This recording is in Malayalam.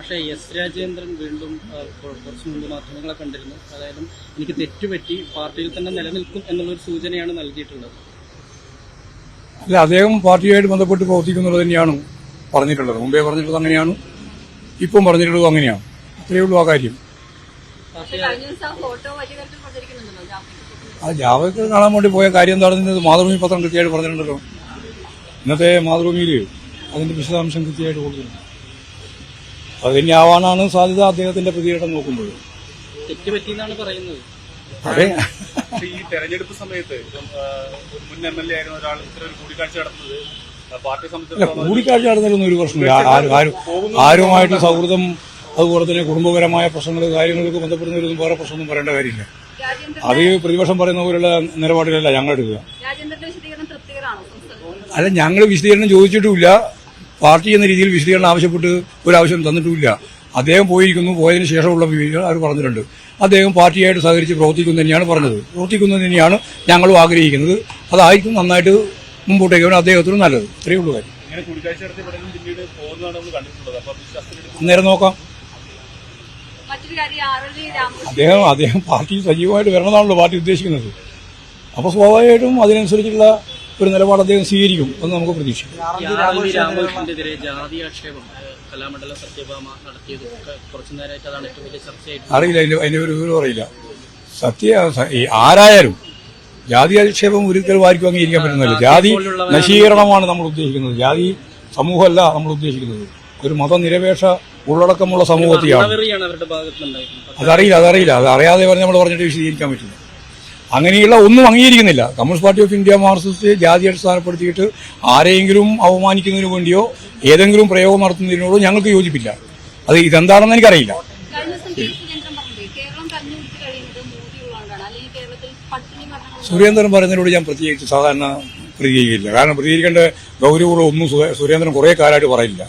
പക്ഷേ എസ് രാജേന്ദ്രൻ വീണ്ടും കുറച്ച് മുമ്പ് മാധ്യമങ്ങളെ കണ്ടിരുന്നു. അതായത് എനിക്ക് തെറ്റുപറ്റി പാർട്ടിയിൽ തന്നെ നിലനിൽക്കും എന്നുള്ളൊരു സൂചനയാണ് നൽകിയിട്ടുള്ളത്. അല്ല അദ്ദേഹം പാർട്ടിയായിട്ട് ബന്ധപ്പെട്ട് പ്രവർത്തിക്കുന്നുള്ളത് തന്നെയാണ് പറഞ്ഞിട്ടുള്ളത്. മുമ്പേ പറഞ്ഞിട്ടുള്ളത് അങ്ങനെയാണ് ഇപ്പം പറഞ്ഞിട്ടുള്ളത് അങ്ങനെയാണ്. അത്രയേ ഉള്ളൂ ആ കാര്യം. പാർട്ടി കഴിഞ്ഞ ദിവസം ആ ജാവക്ക് കാണാൻ വേണ്ടി പോയ കാര്യം എന്താണെന്ന് മാതൃഭൂമി പത്രം കൃത്യമായിട്ട് പറഞ്ഞിട്ടുണ്ടല്ലോ. ഇന്നത്തെ മാതൃഭൂമിയിൽ അതിന്റെ വിശദാംശം കൃത്യമായിട്ട് കൊടുത്തിട്ടുണ്ട്. അത് തന്നെ ആവാനാണ് സാധ്യത അദ്ദേഹത്തിന്റെ പ്രതികരണം നോക്കുമ്പോൾ തെറ്റുപറ്റി എന്നാണ് പറയുന്നത്. അതെ. ഈ തെരഞ്ഞെടുപ്പ് സമയത്ത് ഒരു മുൻ എം എൽ എ ആയിരുന്ന ഒരാൾ ഇത്ര ഒരു കൂടിക്കാഴ്ച നടത്തുന്നത് കൂടിക്കാഴ്ച നടന്നതിലൊന്നും ഒരു പ്രശ്നമില്ല. ആരും ആരും ആരുമായിട്ട് സൗഹൃദം അതുപോലെ തന്നെ കുടുംബപരമായ പ്രശ്നങ്ങൾ കാര്യങ്ങളൊക്കെ ബന്ധപ്പെടുന്നവരൊന്നും വേറെ പ്രശ്നമൊന്നും പറയേണ്ട കാര്യമില്ല. അത് ഈ പ്രതിപക്ഷം പറയുന്ന പോലുള്ള നിലപാടുകളല്ല ഞങ്ങൾ എടുക്കുക. അല്ല ഞങ്ങൾ വിശദീകരണം ചോദിച്ചിട്ടുമില്ല. പാർട്ടി എന്ന രീതിയിൽ വിശദീകരണം ആവശ്യപ്പെട്ട് ഒരു ആവശ്യം തന്നിട്ടുമില്ല. അദ്ദേഹം പോയിരിക്കുന്നു പോയതിനു ശേഷമുള്ള വിവരങ്ങൾ അവർ പറഞ്ഞിട്ടുണ്ട്. അദ്ദേഹം പാർട്ടിയായിട്ട് സഹകരിച്ച് പ്രവർത്തിക്കുന്നു തന്നെയാണ് പറഞ്ഞത്. പ്രവർത്തിക്കുന്നു തന്നെയാണ് ഞങ്ങളും ആഗ്രഹിക്കുന്നത്. അതായിരിക്കും നന്നായിട്ട് മുമ്പോട്ടേക്ക് പോകാൻ അദ്ദേഹത്തിന് നല്ലത്. ഇത്രയേ ഉള്ളൂ കാര്യം. അന്നേരം നോക്കാം. അദ്ദേഹം അദ്ദേഹം പാർട്ടി സജീവമായിട്ട് വരണമെന്നാണല്ലോ പാർട്ടി ഉദ്ദേശിക്കുന്നത്. അപ്പോൾ സ്വാഭാവികമായിട്ടും അതിനനുസരിച്ചുള്ള ഒരു നിലപാട് അദ്ദേഹം സ്വീകരിക്കും എന്ന് നമുക്ക് പ്രതീക്ഷിക്കാം. കലാമണ്ഡലം സത്യഭാമ നടത്തിയത് കുറച്ചു നേരമായിട്ട് അതാണ് ഏറ്റവും വലിയ ചർച്ചയായിട്ട് അറിയില്ല അതിന്റെ അതിന്റെ ഒരു വിവരം അറിയില്ല. സത്യ ആരായാലും ജാതി അധിക്ഷേപം ഒരിക്കലും ആർക്കും അംഗീകരിക്കാൻ പറ്റുന്നില്ല. ജാതി നശീകരണമാണ് നമ്മൾ ഉദ്ദേശിക്കുന്നത്. ജാതി സമൂഹമല്ല നമ്മൾ ഉദ്ദേശിക്കുന്നത്. ഒരു മതനിരപേക്ഷ ഉള്ളടക്കമുള്ള സമൂഹത്തെയാണ്. അതറിയില്ല അതറിയില്ല. അത് അറിയാതെ പറഞ്ഞ് നമ്മൾ പറഞ്ഞിട്ട് വിശദീകരിക്കാൻ പറ്റില്ല. അങ്ങനെയുള്ള ഒന്നും അംഗീകരിക്കുന്നില്ല. Communist party of India Marxist ജാതി അടിസ്ഥാനപ്പെടുത്തിയിട്ട് ആരെയെങ്കിലും അവമാനിക്കുന്നതിന് വേണ്ടിയോ ഏതെങ്കിലും പ്രയോഗം നടത്തുന്നതിനോടോ ഞങ്ങൾക്ക് യോജിപ്പില്ല. അത് ഇതെന്താണെന്ന് എനിക്കറിയില്ല. സുരേന്ദ്രൻ പറയുന്നതിനോട് ഞാൻ പ്രത്യേകിച്ച് സാധാരണ പ്രതികരിക്കില്ല. കാരണം പ്രതികരിക്കേണ്ട ഗൗരവമുള്ള ഒന്നും സുരേന്ദ്രൻ കുറേ കാലമായിട്ട് പറയില്ല.